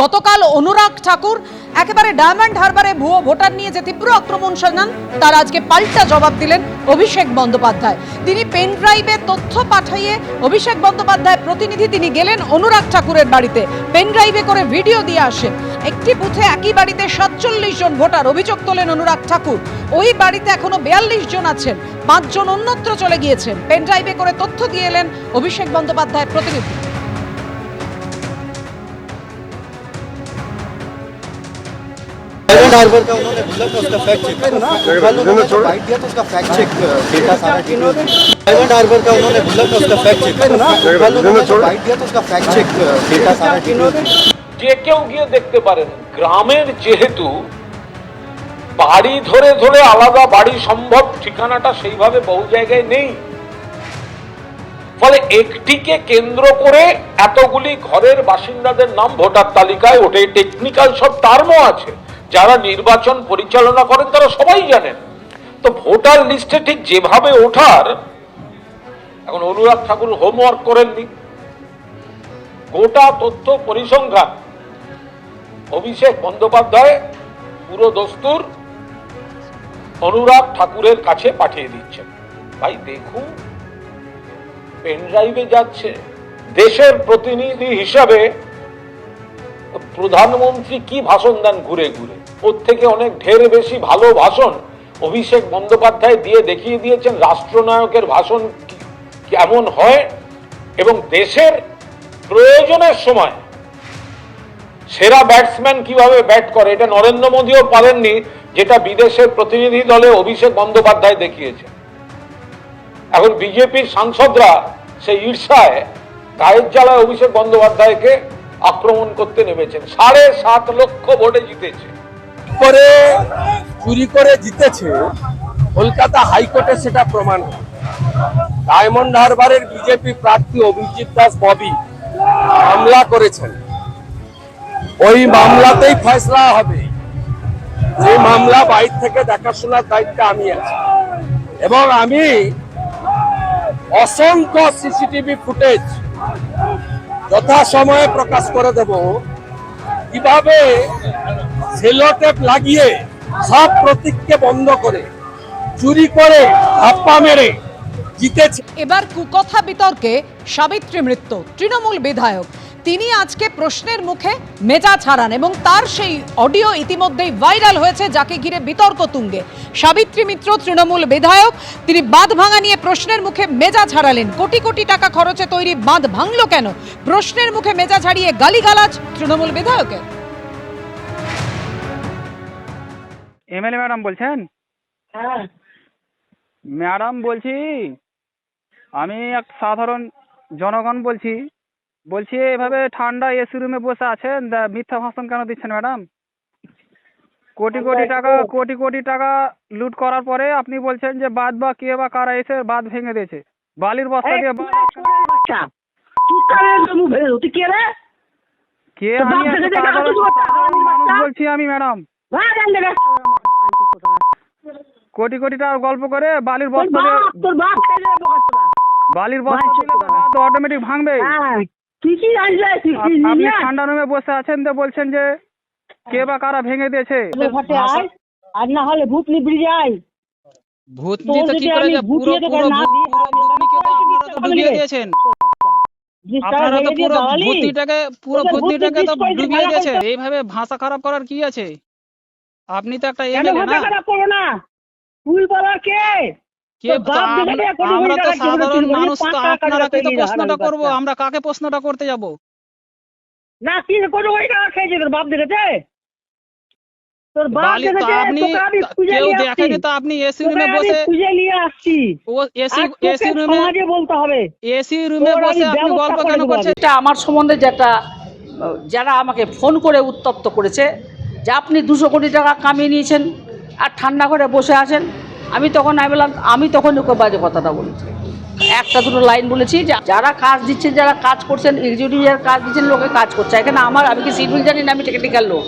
গতকাল অনুরাগ ঠাকুর একেবারে ডায়মন্ড হারবারে ভুয়ো ভোটার নিয়ে যে তীব্র আক্রমণ শানান তার আজকে পাল্টা জবাব দিলেন অভিষেক বন্দ্যোপাধ্যায়। তিনি পেন ড্রাইভে তথ্য পাঠিয়ে অভিষেক বন্দ্যোপাধ্যায় প্রতিনিধি তিনি গেলেন অনুরাগ ঠাকুরের বাড়িতে। পেন ড্রাইভে করে ভিডিও দিয়ে আসেন। একটি বুথে একই বাড়িতে সাতচল্লিশ জন ভোটার অভিযোগ তোলেন অনুরাগ ঠাকুর। ওই বাড়িতে এখনও বিয়াল্লিশ জন আছেন পাঁচজন অন্যত্র চলে গিয়েছেন। পেন ড্রাইভে করে তথ্য দিয়ে এলেন অভিষেক বন্দ্যোপাধ্যায়ের প্রতিনিধি। डायमंड हार्बर का उन्होंने बोला था उसका फैक्ट चेक कल उन्होंने जो बाइट दिया था उसका फैक्ट चेक डेटा सारा डायमंड हार्बर का उन्होंने बोला था उसका फैक्ट चेक कल उन्होंने जो बाइट दिया था उसका फैक्ट चेक डेटा सारा যে কেউ গিয়ে দেখতে পারেন গ্রামের যেহেতু বাড়ি ধরে ধরে আলাদা বাড়ি সম্ভব ঠিকানাটা সেইভাবে বহু জায়গায় নেই ফলে একটিকে কেন্দ্র করে এতগুলি ঘরের বাসিন্দাদের নাম ভোটার তালিকায় ওঠে টেকনিক্যাল সব টার্মও আছে যারা নির্বাচন পরিচালনা করেন, তারা সবাই জানেন। তো ভোটার লিস্টে ঠিক যেভাবে ওঠার, এখন অনুরাগ ঠাকুর হোমওয়ার্ক করেননি। গোটা তথ্য পরিসংখ্যান, অভিষেক বন্দ্যোপাধ্যায় পুরো দস্তুর অনুরাগ ঠাকুরের কাছে পাঠিয়ে দিচ্ছেন। ভাই, দেখুন পেনড্রাইভে যাচ্ছে। দেশের প্রতিনিধি হিসাবে প্রধানমন্ত্রী কি ভাষণ দেন ঘুরে ঘুরে? ওর থেকে অনেক ঢের বেশি ভালো ভাষণ অভিষেক বন্দ্যোপাধ্যায় দিয়ে দেখিয়ে দিয়েছেন রাষ্ট্রনায়কের ভাষণ কেমন হয় এবং দেশের প্রয়োজনের সময় সেরা ব্যাটসম্যান কীভাবে ব্যাট করে, এটা নরেন্দ্র মোদীও পারেননি, যেটা বিদেশের প্রতিনিধি দলে অভিষেক বন্দ্যোপাধ্যায় দেখিয়েছে। এখন বিজেপির সাংসদরা সেই ঈর্ষায় গায়ের জ্বালায় অভিষেক বন্দ্যোপাধ্যায়কে আক্রমণ করতে নেমেছেন। সাড়ে সাত লক্ষ ভোটে জিতেছে। করে চুরি করে জিতেছে, কলকাতা হাইকোর্টে সেটা প্রমাণ। ডায়মন্ড হারবারের বিজেপি প্রার্থী অভিজিৎ দাস ববি মামলা করেছেন। ওই মামলাতেই ফয়সলা হবে। যে মামলা বাইর থেকে দেখাশোনার দায়িত্বে আমি আছি। এবং আমি অসংখ্য সিসিটিভি ফুটেজ যথাসময়ে প্রকাশ করে দেব। কীভাবে সেলোটেপ লাগিয়ে সব প্রতীককে বন্ধ করে, চুরি করে হাপ্পা মেরে জিতেছে? এবার কুকথা বিতর্কে সাবিত্রী মৃত্যু, তৃণমূল বিধায়ক। তিনি আজকে প্রশ্নের মুখে মেজাজ হারান এবং তার সেই অডিও ইতিমধ্যেই ভাইরাল হয়েছে যাকে ঘিরে বিতর্ক তুঙ্গে। সাবিত্রী মিত্র তৃণমূল বিধায়ক তিনি বাঁধ ভাঙা নিয়ে প্রশ্নের মুখে মেজাজ হারালেন। কোটি কোটি টাকা খরচে তৈরি বাঁধ ভাঙল কেন? প্রশ্নের মুখে মেজাজ হারিয়ে গালিগালাজ তৃণমূল বিধায়কের। এমএলএ ম্যাডাম বলছেন? হ্যাঁ। ম্যাডাম বলছি আমি এক সাধারণ জনগণ বলছি বলছি এভাবে ঠান্ডা এসি রুমে বসে আছেন? মিথ্যা ভাষণ কেন দিচ্ছেন ম্যাডাম? কোটি কোটি টাকা কোটি কোটি টাকা লুট করার পরে আপনি বলছেন যে বাদ বা কে বা কারা এসে বাদ ভেঙে দিয়েছে। বালির বস্তা দিয়ে কে বলছি আমি ম্যাডাম। কোটি কোটি টাকা গল্প করে বালির বস্তা। বালির বস্তা অটোমেটিক ভাঙবে। তুই কি জানিস তুই কি আপনি ঠান্ডা রুমে বসে আছেন তো বলছেন যে কে বা কারা ভেঙে দিয়েছে ঘাটে আয়, আর না হলে আয়। ভূতনি তোর তো কি করে যে পুরো পুরো ভূত- ডুবিয়ে দিয়েছেন আপনারা তো পুরো দাঁড়ালি? ভূতনিটাকে পুরো তোদের ভূতনিটাকে তো ডুবিয়ে দিয়েছে এইভাবে ভাষা খারাপ করার কি আছে আপনি তো একটা এমএলএ না খারাপ করব না? তুই বলা কে? কে আমরা- তো সাধারণ মানুষ তো প্রশ্নটা করব আমরা কাকে প্রশ্নটা করতে যাব? না কি খেয়েছে তোর বাপ দেখেছে তোর বাপ দেখেছে আপনি তোকে আমি খুঁজে কেউ দেখেনি তো আপনি এসি তোকে রুমে বসে খুঁজে নিয়ে আসছি। ও এসি এসি রুমে সমাজে বলতে হবে। এসি রুমে বসে আপনি গল্প কেন করছেন? এটা আমার সম্বন্ধে যেটা যারা আমাকে ফোন করে উত্তপ্ত করেছে যে আপনি দুশো কোটি টাকা কামিয়ে নিয়েছেন আর ঠান্ডা করে বসে আছেন আমি তখন আমি বললাম, আমি তখন ওকে বাজে কথাটা বলেছি। একটা দুটো লাইন বলেছি যারা কাজ দিচ্ছেন, যারা কাজ করছেন এক্সিকিউটিভ যারা কাজ দিচ্ছেন, লোকে কাজ করছে। এখানে আমার, আমি কি সিভিল জানি না, আমি টেকনিক্যাল লোক।